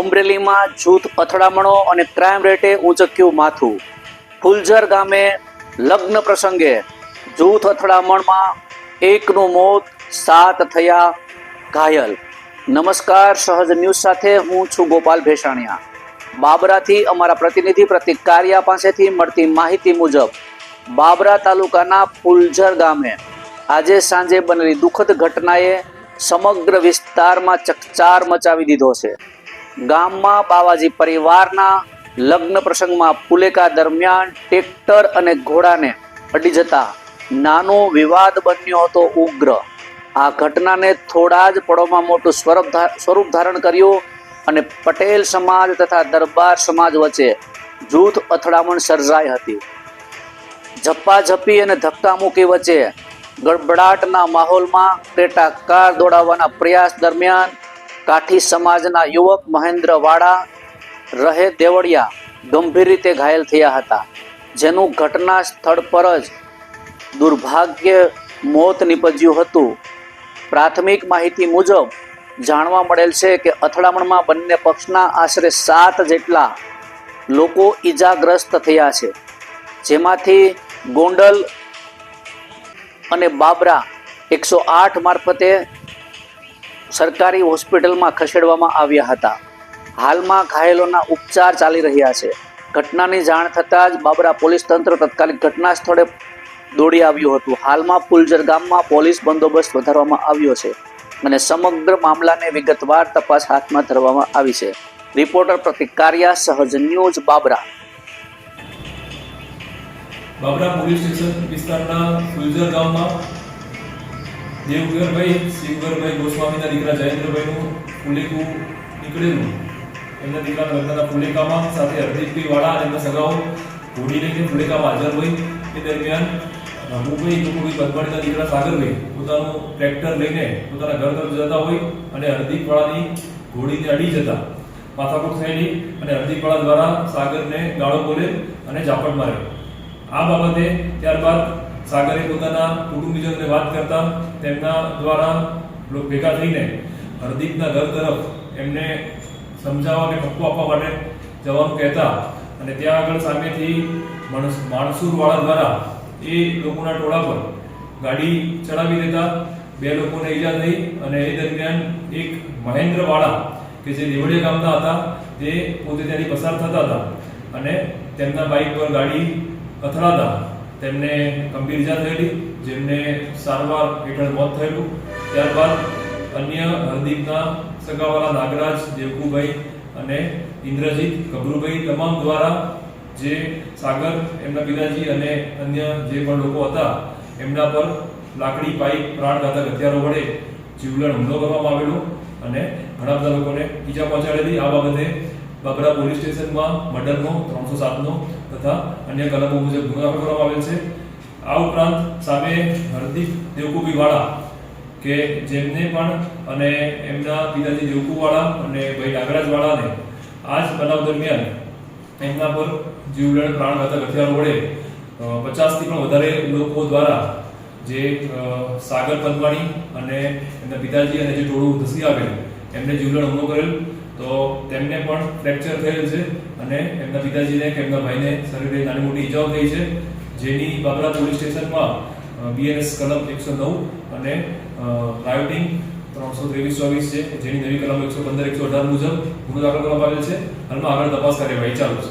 અમરેલીમાં જૂથ અથડામણો અને ક્રાઇમ રેટે ઊંચક્યું માથું. ફુલઝર ગામે લગ્ન પ્રસંગે જૂથ અથડામણમાં એકનું મોત, સાત થયા ઘાયલ. નમસ્કાર, સહજ ન્યૂઝ સાથે હું છું ગોપાલ ભેસાણિયા. બાબરાથી અમારા પ્રતિનિધિ પ્રતિક કારિયા પાસેથી મળતી માહિતી મુજબ, બાબરા તાલુકાના ફુલઝર ગામે આજે સાંજે બનેલી દુઃખદ ઘટનાએ સમગ્ર વિસ્તારમાં ચકચાર મચાવી દીધો છે. ગામમાં બાવાજી પરિવારના લગ્ન પ્રસંગમાં પુલેકા દરમિયાન ટ્રેક્ટર અને ઘોડાને અડી જતા નાનો વિવાદ બન્યો હતો ઉગ્ર. આ ઘટનાને થોડા જ પળોમાં મોટું સ્વરૂપ સ્વરૂપ ધારણ કર્યું અને પટેલ સમાજ તથા દરબાર સમાજ વચ્ચે જૂથ અથડામણ સર્જાઈ હતી. ઝપ્પાઝપ્પી અને ધક્કામુક્કી વચ્ચે ગડબડાટના માહોલમાં ક્રેટા કાર દોડાવવાના પ્રયાસ દરમિયાન કાઠી સમાજના યુવક મહેન્દ્ર વાડા રહે દેવળિયા, ગંભીર રીતે ઘાયલ થયા હતા. જેનું ઘટના સ્થળ પર જ દુર્ભાગ્ય મોત નીપજ્યું હતું. પ્રાથમિક માહિતી મુજબ, જાણવા મળેલ છે કે અથડામણમાં બંને પક્ષના આશરે સાત જેટલા લોકો ઈજાગ્રસ્ત થયા છે. જેમાંથી ગોંડલ અને બાબરા એકસો આઠ મારફતે સરકારી હોસ્પિટલમાં ખસેડવામાં આવ્યા હતા. હાલમાં ઘાયલોના ઉપચાર ચાલી રહ્યા છે. ઘટનાની જાણ થતાં જ બાબરા પોલીસ તંત્ર તત્કાલિક ઘટના સ્થળે દોડી આવ્યું હતું. હાલમાં ફુલજર ગામમાં પોલીસ બંદોબસ્ત વધારવામાં આવ્યો છે અને સમગ્ર મામલાને વિગતવાર તપાસ હાથમાં ધરવામાં આવી છે. Reporter Pratik Kariya, Sahaj news, Babra. Babra police station વિસ્તારના ફુલઝર ગામમાં દેવગરભાઈ, શિવગરભાઈ ગોસ્વામીના દીકરા જયેન્દ્રભાઈનું પુલિકું નીકળેલું. એમના દીકરાના લગ્નના ફુલેકામાં સાથે હરદીપભાઈ વાળા અને એમના સગાઓ ઘોડી લઈને પુલિકામાં હાજર હોય. એ દરમિયાન રઘુભાઈ ટુકુભાઈ બદવાણીના દીકરા સાગરભાઈ પોતાનું ટ્રેક્ટર લઈને પોતાના ઘર તરફ જતા હોય અને હરદીપ વાળાની ઘોડીને અડી જતા. માથાકૂટ થયેલી અને હરદીપ દ્વારા સાગરને ગાળો બોલે અને ઝાપટ મારે. આ બાબતે ત્યારબાદ સાગરે પોતાના કુટુંબીજનોને વાત કરતા તેમના દ્વારા ભેગા થઈને હરદીપના ઘર તરફ એમને સમજાવવા કે ઠપકો આપવા માટે જવાનું કહેતા અને ત્યાં આગળ સામેથી મણસ- માણસુરવાળા દ્વારા એ લોકોના ટોળા પર ગાડી ચડાવી દેતા. બે લોકોને ઈજા થઈ અને એ દરમિયાન એક મહેન્દ્રવાળા કે જે દેવળિયા ગામના હતા, તે પોતે ત્યાંથી પસાર થતા હતા અને તેમના બાઇક પર ગાડી અથડાતા. તેમને ગંભીર ઇજા થયેલી, જેમને સારવાર હેઠળ મોત થયેલું. ત્યારબાદ અન્ય હરદીપના સગાવાલા નાગરાજ દેવકુભાઈ અને ઇન્દ્રજીત ગભરુભાઈ તમામ દ્વારા જે સાગર, એમના પિતાજી અને અન્ય જે પણ લોકો હતા, એમના પર લાકડી, પાઇપ, પ્રાણઘાતક હથિયારો વડે જીવલેણ હુમલો કરવામાં આવેલો અને ઘણા બધા લોકોને ઈજા પહોંચાડેલી. આ બાબતે બાબરા પોલીસ સ્ટેશનમાં મર્ડરનો ત્રણસો સાતનો તથા અન્ય કલમો મુજબ ગુનો દાખલ કરવામાં આવેલ છે. આ ઉપરાંત સામે હરદીપ દેવકુબીવાળા કે જેમને પણ અને એમના પિતાજી દેવકુવાળા અને ભાઈ નાગરાજવાળાને આ જ બનાવ દરમિયાન એમના પર જીવલેણ પ્રાણઘાતક હથિયારો વડે પચાસથી પણ વધારે લોકો દ્વારા જે સાગર પદવાણી અને એમના પિતાજી અને જે ટોળું ધસી આવેલ, એમને જીવલેણ હુમલો કરેલ. તો તેમને પણ ફ્રેક્ચર થયેલ છે અને એમના પિતાજીને કે એમના ભાઈને શરીરે નાની મોટી ઈજાઓ થઈ છે, જેની બાબરા પોલીસ સ્ટેશનમાં બીએનએસ કલમ એકસો નવ અને રાયોટિંગ ત્રણસો ત્રેવીસ ચોવીસ છે, જેની નવી કલમ એકસો પંદર, એકસો અઢાર મુજબ ગુનો દાખલ કરવામાં આવેલ છે. હાલમાં આગળ તપાસ કાર્યવાહી ચાલુ છે.